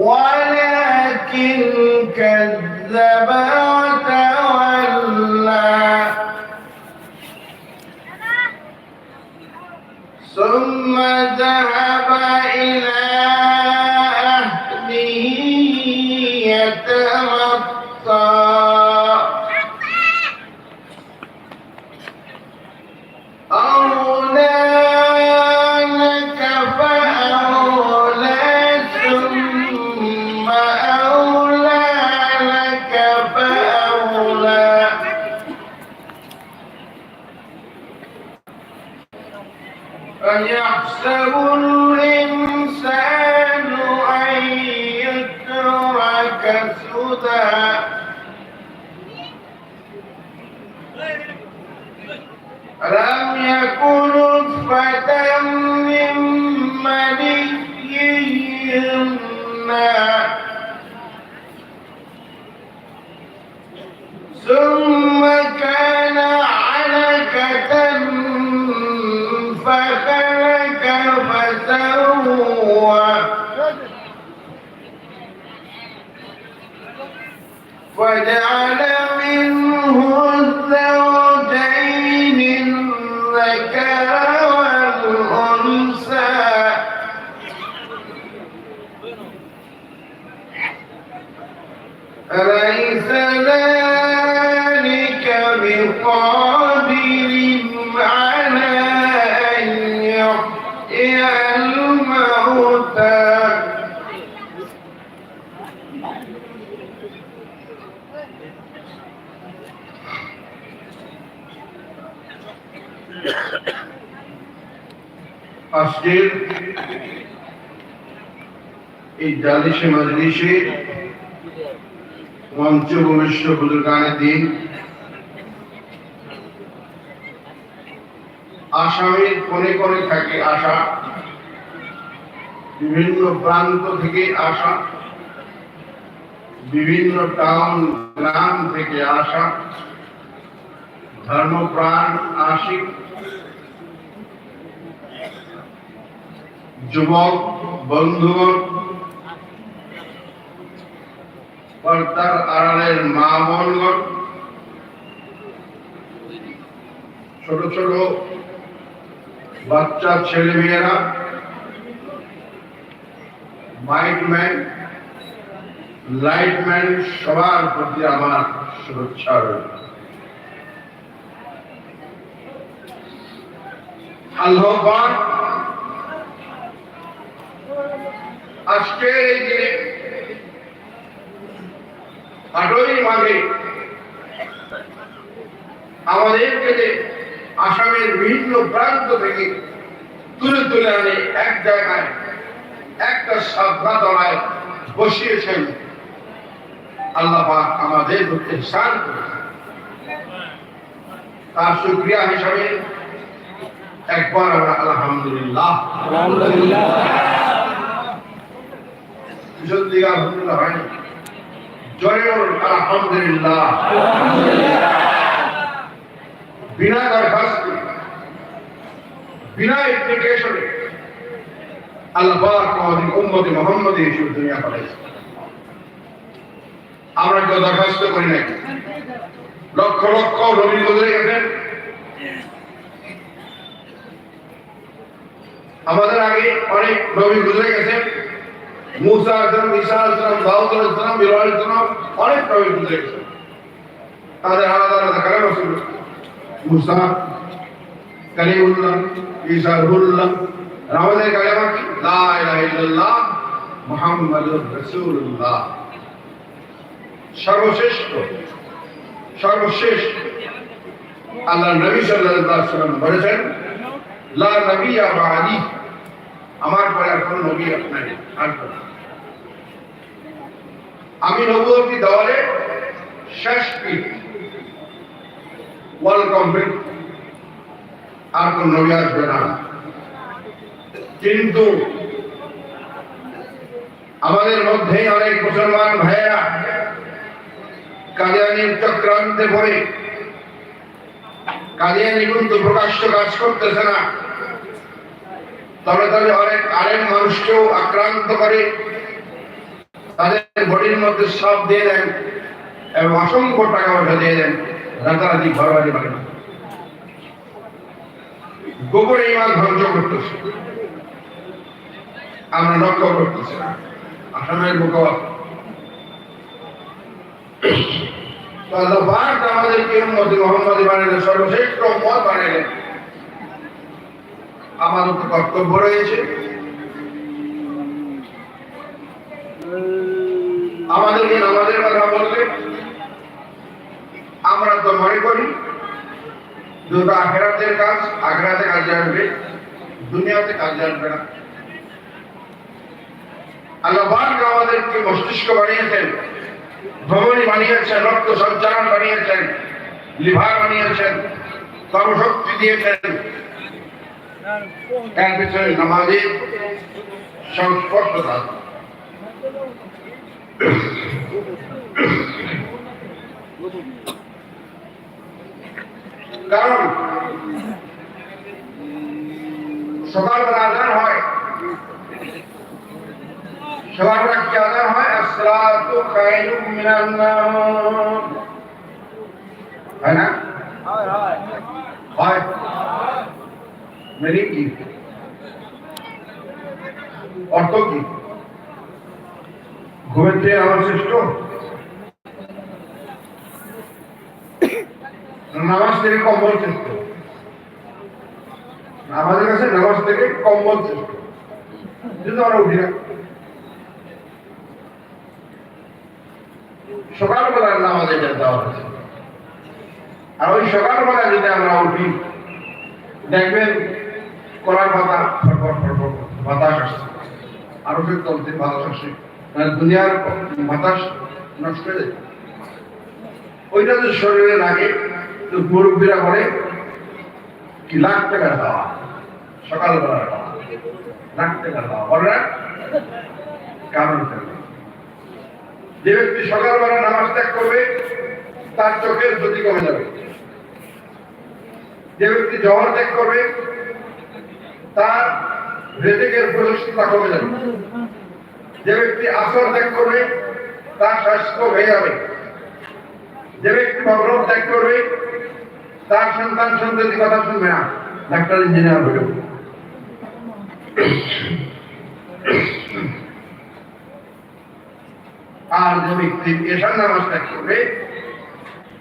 ولكن كذب وتولى أيحسب الإنسان أن يترك سدى. ألم يكن نطفة من مني ثم كان علكة وجعل منه الزوجين আজকের এই জালিসে মাজলিসে মঞ্চ ভবিষ্য বুজুর্গানের দিন। আসামের কোনে কোনে থাকে আসা বিভিন্ন প্রান্ত থেকে আসা বিভিন্ন টাউন, গ্রাম থেকে আসা ধর্মপ্রাণ, আশিক যুবক, বন্ধুগণ, পর্দার আড়ালের মা বোনগণ, ছোট ছোট বাচ্চা ছেলে মেয়েরা মাইকম্যান লাইটম্যান সবার প্রতি আমার শুভেচ্ছা রইল। আল্লাহবান আজকের এই দিনে। আটই মাঘে আমাদেরকে যে আসামের বিভিন্ন প্রান্ত থেকে তুলে তুলে আনে এক জায়গায়, একটা সাধনাতলায় বসিয়েছেন। আল্লাহ আমাদের প্রতি স্নান তার শুক্রিয়া হিসাবে একবার আমরা আলহামদুলিল্লাহ। আলহামদুলিল্লাহ। পিছন দিকে আলহামদুলিল্লাহ হয়নি। জোরে আলহামদুলিল্লাহ। বিনা দরখাস্ত, বিনা অ্যাপ্লিকেশনে আল্লাহ পাক আমাদের উম্মতে মুহাম্মদী এসে দুনিয়া পাঠাইছে। আমরা কেউ দরখাস্ত করি নাই। লক্ষ লক্ষ নবী গুজরে গেছেন আমাদের আগে অনেক নবী গুজরে গেছেন মুসা আসলাম ঈসা আসলাম দাউদ আসলাম ইব্রাহিম আসলাম অনেক নবী গুজরে গেছেন তাদের আলাদা আলাদা কারণ ছিল মুসা, কালিমুল্লাহ ঈসা রুহুল্লাহ আমাদের কালেমা কি? লা ইলাহা ইল্লাল্লাহ মুহাম্মাদুর রাসূলুল্লাহ। সর্বশ্রেষ্ঠ সর্বশেষ আল্লাহ নবী সাল্লাল্লাহু আলাইহি সাল্লাম বলেছেন, লা নবিয়া বাদি আমার পরে আর কোন নবী আর আমি নবুয়তি দেওয়ালে শেষ পিঠ ওয়াল কমপ্লিট। আর কোন নবী আসবে না। কিন্তু আমাদের মধ্যে অনেক মুসলমান ভাইয়েরা কাদিয়ানির চক্রান্তে পড়ে। কাদিয়ানি কিন্তু প্রকাশ্য কাজ করতেছে না। তবে তবে অনেক আরেক মানুষকেও আক্রান্ত করে। তাদের বডির মধ্যে সব দিয়ে দেন এবং অসংখ্য টাকা পয়সা দিয়ে দেন। রাতারাতি ঘর বাড়ি গোপনে ইমান ধ্বংস করতেছে। আমরা লক্ষ্য করতেছি না। আসামের মুখপাত্র তো আমাদেরকে মোহাম্মদী বানালেন সর্বশ্রেষ্ঠ উম্মত বানালেন আমাদের তো কর্তব্য রয়েছে। আমাদেরকে নামাজের কথা বললে আমরা তো মনে করি, দুটো আখেরাতের কাজ, আখেরাতে কাজ আসবে দুনিয়াতে কাজ আসবে না। আল্লাহ আমাদেরকে মস্তিষ্ক বানিয়েছেন ধমনী বানিয়েছেন, রক্ত সঞ্চালন বানিয়েছেন, লিভার বানিয়েছেন, কর্মশক্তি দিয়েছেন এর পিছনে নামাজের সংস্পর্শতা কারণ সকালবেলা আজান হয় সকালবেলা কি আজান হয় আসসালাতু খায়রুম মিনান নাম হয় না হয় মেরি কি অর্থ কি ঘুমের আমার শ্রেষ্ঠ নামাজ থেকে কম্বল শ্রেষ্ঠ আমাদের কাছে নামাজ থেকে কম্বল শ্রেষ্ঠ কিন্তু আমরা উঠি না সকালবেলার নামাজ দেওয়া হয়েছে আর ওই সকালবেলা যদি আমরা উঠি দেখবেন ফটফট ফটফট বাতাস আসছে। আরও সে চলছে বাতাস আসছে মানে দুনিয়ার বাতাস নষ্ট হয়ে ওইটা যে শরীরে লাগে মুরব্বীরা বলে, কি লাখ টাকার দেওয়া সকালবেলার দেওয়া লাখ টাকার দেওয়া বলে কারণ যে ব্যক্তি সকালবেলা নামাজ ত্যাগ করবে, তার চোখের জ্যোতি কমে যাবে। যে ব্যক্তি জহর ত্যাগ করবে তার রেজেকের প্রশস্ততা কমে যাবে। যে ব্যক্তি আসর ত্যাগ করবে, তার স্বাস্থ্য ভেঙে যাবে। যে ব্যক্তি মগরব ত্যাগ করবে, তার সন্তান সন্ততি কথা শুনবে না। ডাক্তার, ইঞ্জিনিয়ার হয়ে আর যে ব্যক্তি এশার নামাজ ত্যাগ করবে,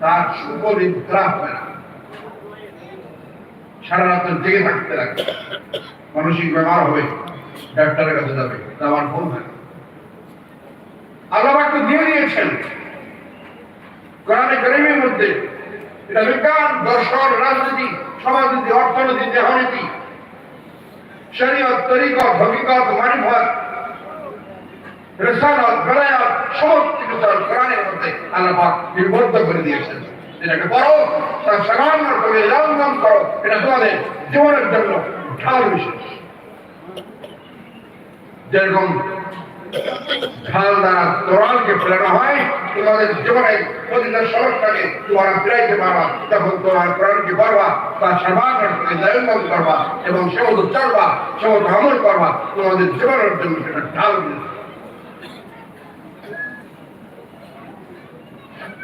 তার সুপরিদ্রা হবে না। সারা রাত জেগে থাকতে লাগবে মানসিক বেমার হবে, ডাক্তারের কাছে যাবে আমার ভুল হয় আল্লাহ তো দিয়ে দিয়েছেন। কোরআনে কারিমের মধ্যে এটা বিজ্ঞান, দর্শন, রাজনীতি, সমাজনীতি, অর্থনীতি, দেহনীতি, শরীয়ত, তরিকত, হকিকত মারিফত রেসালত বেলায়াত, সমস্ত কিছু তার কোরআনের মধ্যে আল্লাহ নির্বদ্ধ করে দিয়েছেন। এটাকে পড়ো তার সামান্য করে লঙ্ঘন করো। এটা তোমাদের জীবনের জন্য ঢাল বিশেষ। যেরকম ঢাল দ্বারা তোরালকে ফেলানো হয়, তোমাদের জীবনে প্রতিটা সড়কটাকে তোমরা ফিরাইতে পারবা। যখন তোমার কোরআনকে পড়বা তার সর্বাগ্রকে দয়ঙ্গম করবা এবং সে মতো চলবা সে মতো আমল করবা, তোমাদের জীবনের জন্য সেটা ঢাল বিশেষ।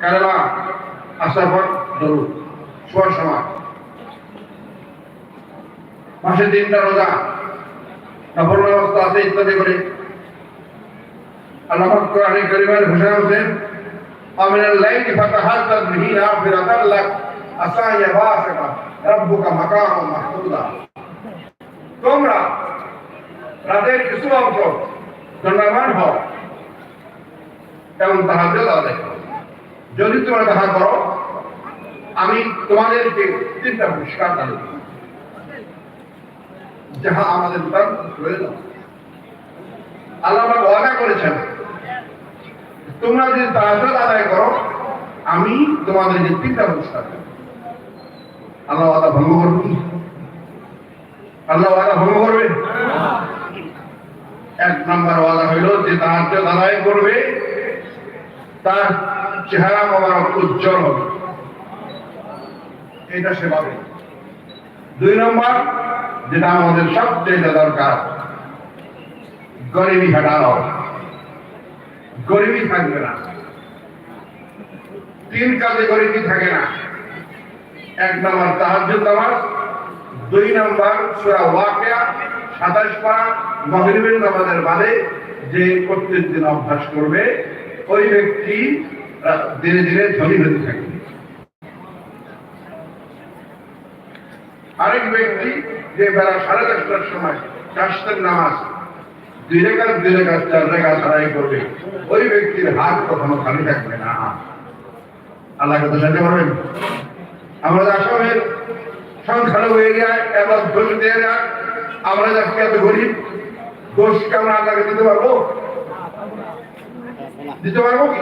কালেমা আসার পর দরুদ শোয়ার সময় মাসে তিনটা রোজা নফল ব্যবস্থা আছে ইত্যাদি করে আল্লাহ কোরআনে কারিমের ঘোষণা করেন ومن الليل فتهجد به نافلة لك عسى أن يبعثك ربك مقاما محمودا তোমরা রাতের কিছু অংশ দণ্ডায়মান হও এবং তাহাজ্জুদ আদায় করো যদি তোমরা তাহা করো, আমি তোমাদেরকে তিনটা পুরস্কার দান যাহা আমাদের প্রয়োজন আল্লাহ ওয়াদা করেছেন, তোমরা যদি তাহাজ্জুদ আদায় করো, আমি তোমাদেরকে তিনটা পুরস্কার দেব। আল্লাহ ওয়াদা ভঙ্গ করবে? আল্লাহ ওয়াদা ভঙ্গ করবে এক নাম্বার ওয়াদা হইল যে তাহাজ্জুদ আদায় করবে, তার চেহারা মোবারক উজ্জ্বল হবে। এটা সে পাবে দুই নম্বর, যেটা আমাদের সবচেয়ে দরকার, গরিবি হাটাও গরিবি থাকবে না। তিন কাজে গরিবি থাকে না। এক নম্বর তাহাজ্জুদ নামাজ, দুই নম্বর সূরা ওয়াকিয়া 27 পারা মাগরিবের নামাজের বাদে যে প্রত্যেক দিন অভ্যাস করবে, ওই ব্যক্তি ধীরে ধীরে ধনী হতে থাকবে আরেক ব্যক্তি যে বেলা সাড়ে দশটার সময় চাষের নামাজ, দুই রেখাত দুই রেখাত, চার রেখা ছাড়াই করবে, ওই ব্যক্তির হাত কখনো খালি থাকবে না। আল্লাহ কথা জানতে পারবেন? আমাদের আসামের সংখ্যালঘু এরিয়ায় এবং দলিত এরিয়ায় আমরা যাচ্ছি এত গরিব দোষকে আমরা আল্লাহকে দিতে পারব? দিতে পারব কি?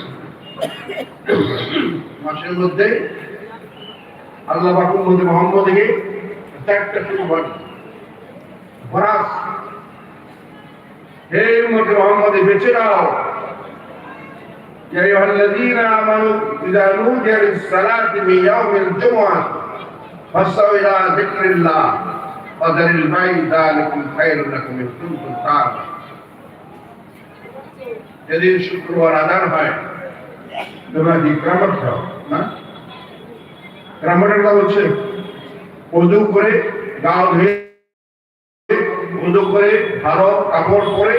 মাসের মধ্যে আল্লাহ বাকুর মধ্যে মোহাম্মদকে চারটা শুরু করেন ফরাস হে উম্মতে মোহাম্মদ বেঁচে দাও يا أيها الذين آمنوا إذا نودي للصلاة من يوم الجمعة فاسعوا إلى ذكر الله وذر البيع ذلكم خير لكم إن كنتم تعلمون যেদিন শুক্রবার আদান হয় তোমরা গ্রামার খাও, না? গ্রামারের কথা হচ্ছে উদু করে গাও ধুয়ে উদু করে ভালো কাপড় পরে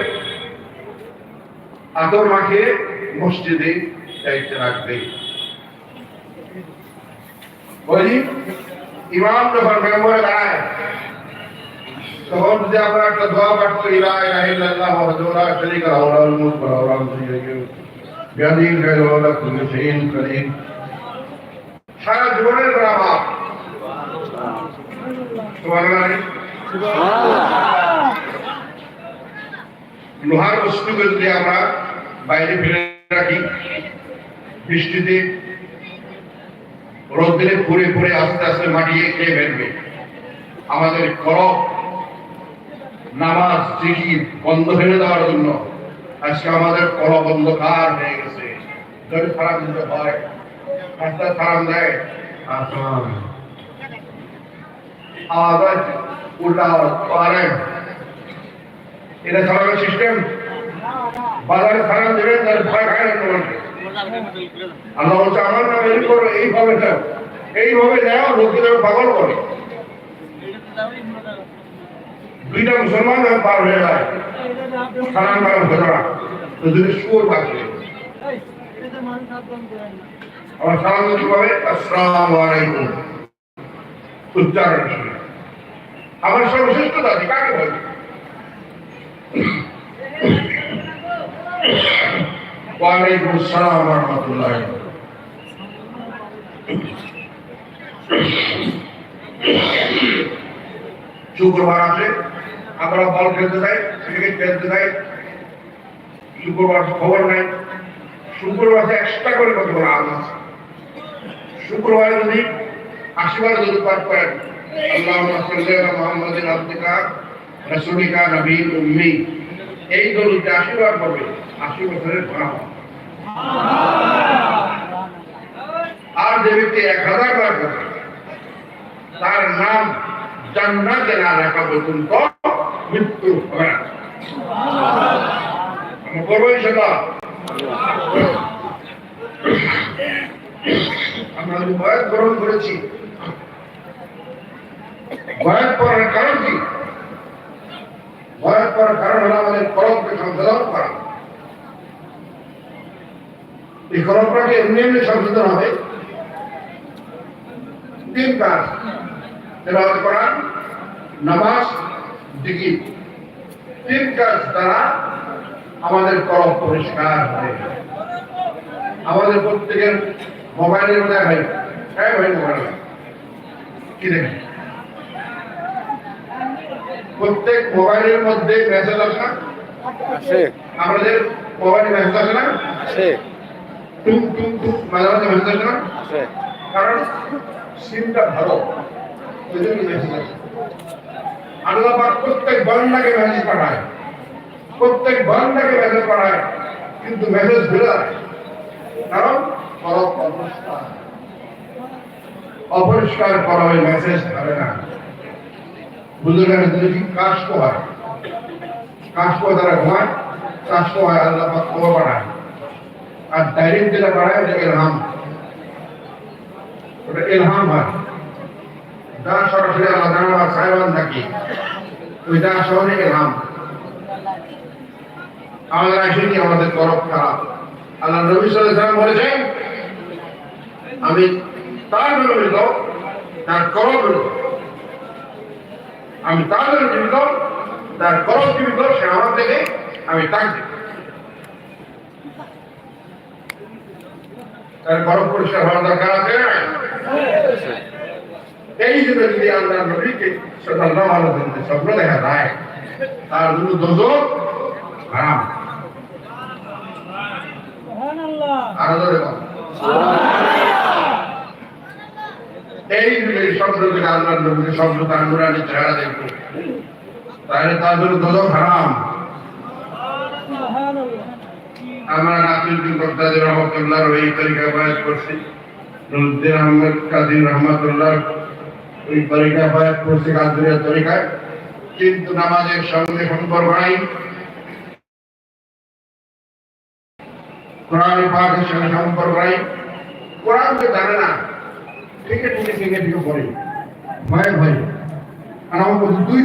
আদর মাখিয়ে মসজিদে যাইতে রাখবে। বলি, ইমাম যখন মেম্বরে দাঁড়ায়, তখন যদি আমরা একটা দোয়া পাঠ করি ইল্লাল্লাহ ওয়াহদাহু লা শারীকা লাহু লাহুল মুলকু গ্রামা সুবহানাল্লাহ লোহার বস্তুকে যদি আমরা বাইরে ফেলে রাখি, বৃষ্টিতে রোদ দিলে পুড়ে পুড়ে আস্তে আস্তে মাটি খেয়ে ফেলবে। আমাদের করব নামাজ বন্ধ ফেলে দেওয়ার জন্য আজকে আমাদের করব অন্ধকার হয়ে গেছে। যদি খারাপ দিতে হয় রাস্তা খারাপ দেয়। আওয়াজ উল্টা পারেন। এটা চালানোর সিস্টেম বাজারে খারাপ দেবেন তার ভয় খায় না তোমাকে। আল্লাহ বলছে আমার নাম এই করো এইভাবে দাও এইভাবে দাও লোকেদের পাগল করে। দুইটা মুসলমান যখন পার হয়ে যায় সালাম কালাম ঘটনা তো যদি সুর বাঁচবে আমার সালাম দিতে হবে আসসালামু আলাইকুম। উচ্চারণ আমার সর্বশ্রেষ্ঠ দাদি কাকে বলে? ওয়ালাইকুম আসসালাম রাহমাতুল্লাহ শুক্রবার আসে আমরা বল খেলতে যাই ক্রিকেট খেলতে যাই শুক্রবার খবর নাই। শুক্রবার এক্সট্রা করে কত বড় আজ আছে। শুক্রবার যদি আশীর্বাদ যদি পাঠ করেন তার নাম জান্নাতে না রাখা পর্যন্ত মৃত্যু হবে না। সেটা গ্রহণ করেছি পড়ার কারণ কি? বয়স পড়ার কারণ হলো আমাদের কলমকে সংশোধন করা। এই এমনি এমনি সংশোধন হবে। তিন কাজ তেলাওয়াত কোরআন নামাজ জিকির তিন কাজ দ্বারা আমাদের কলম পরিষ্কার হয়ে। আমাদের প্রত্যেকের মোবাইলের মধ্যে ভাই হ্যাঁ ভাই মোবাইল কি দেখেন? প্রত্যেক মোবাইলের মধ্যে মেসেজ আসে? না? আছে আমাদের মোবাইলে মেসেজ আসে না? আছে টুক টুক টুক মাঝে মাঝে মেসেজ আসে না? আছে কারণ সিমটা ভালো ওই জন্য মেসেজ আসে আল্লাহ পাক প্রত্যেক বান্দাকে মেসেজ পাঠায়। প্রত্যেক বান্দাকে মেসেজ পাঠায়, কিন্তু মেসেজ ভুলে কারণ অপরিষ্কার করা মেসেজ হবে না। বুজুর্গের যদি কাশ হয় কাশ তারা ঘুমায় কাশ হয় আল্লাহ পাক খবর পাঠায় আর ডাইরেক্ট যেটা পাঠায় ওটা এলহাম ওটা এলহাম হয়। যা সরাসরি আল্লাহ জানাবার সাহেবান থাকি ওইটা শহরে এলহাম আমাদের আসেনি আমাদের তরফ খারাপ আল্লাহ নবী সাল্লাম বলেছেন, আমি তার বিরোধিত তার করব বিরোধ আমি তার জীবিত তার করব জীবিত সে আমার থেকে আমি তার তার করব পরিষ্কার হওয়ার দরকার আছে। এই জন্য যদি আল্লাহ নবীকে আলাইহি ওয়াসাল্লাম স্বপ্ন দেখা যায় তার জন্য দোজক হারাম। আরও ধরে এই শব্দ থেকে আল্লাহ নবীকে শব্দ তার নুরানি চেহারা দেখব। তাহলে তার জন্য দোজক হারাম। আমরা নাসিরুদ্দিন বগদাদি রহমতুল্লাহর এই তরিকা বায়াত করছি। নুরুদ্দিন আহমদ কাদির রহমতুল্লাহ ওই তরিকা বায়াত করছি কাদিরের তরিকায় কিন্তু নামাজের সঙ্গে সম্পর্ক নাই কোরআন পাকের সঙ্গে সম্পর্ক নাই কোরআনকে জানে না ঠিক আছে ঠিক আছে পড়ে ভয়ে ভয়ে আমার দুই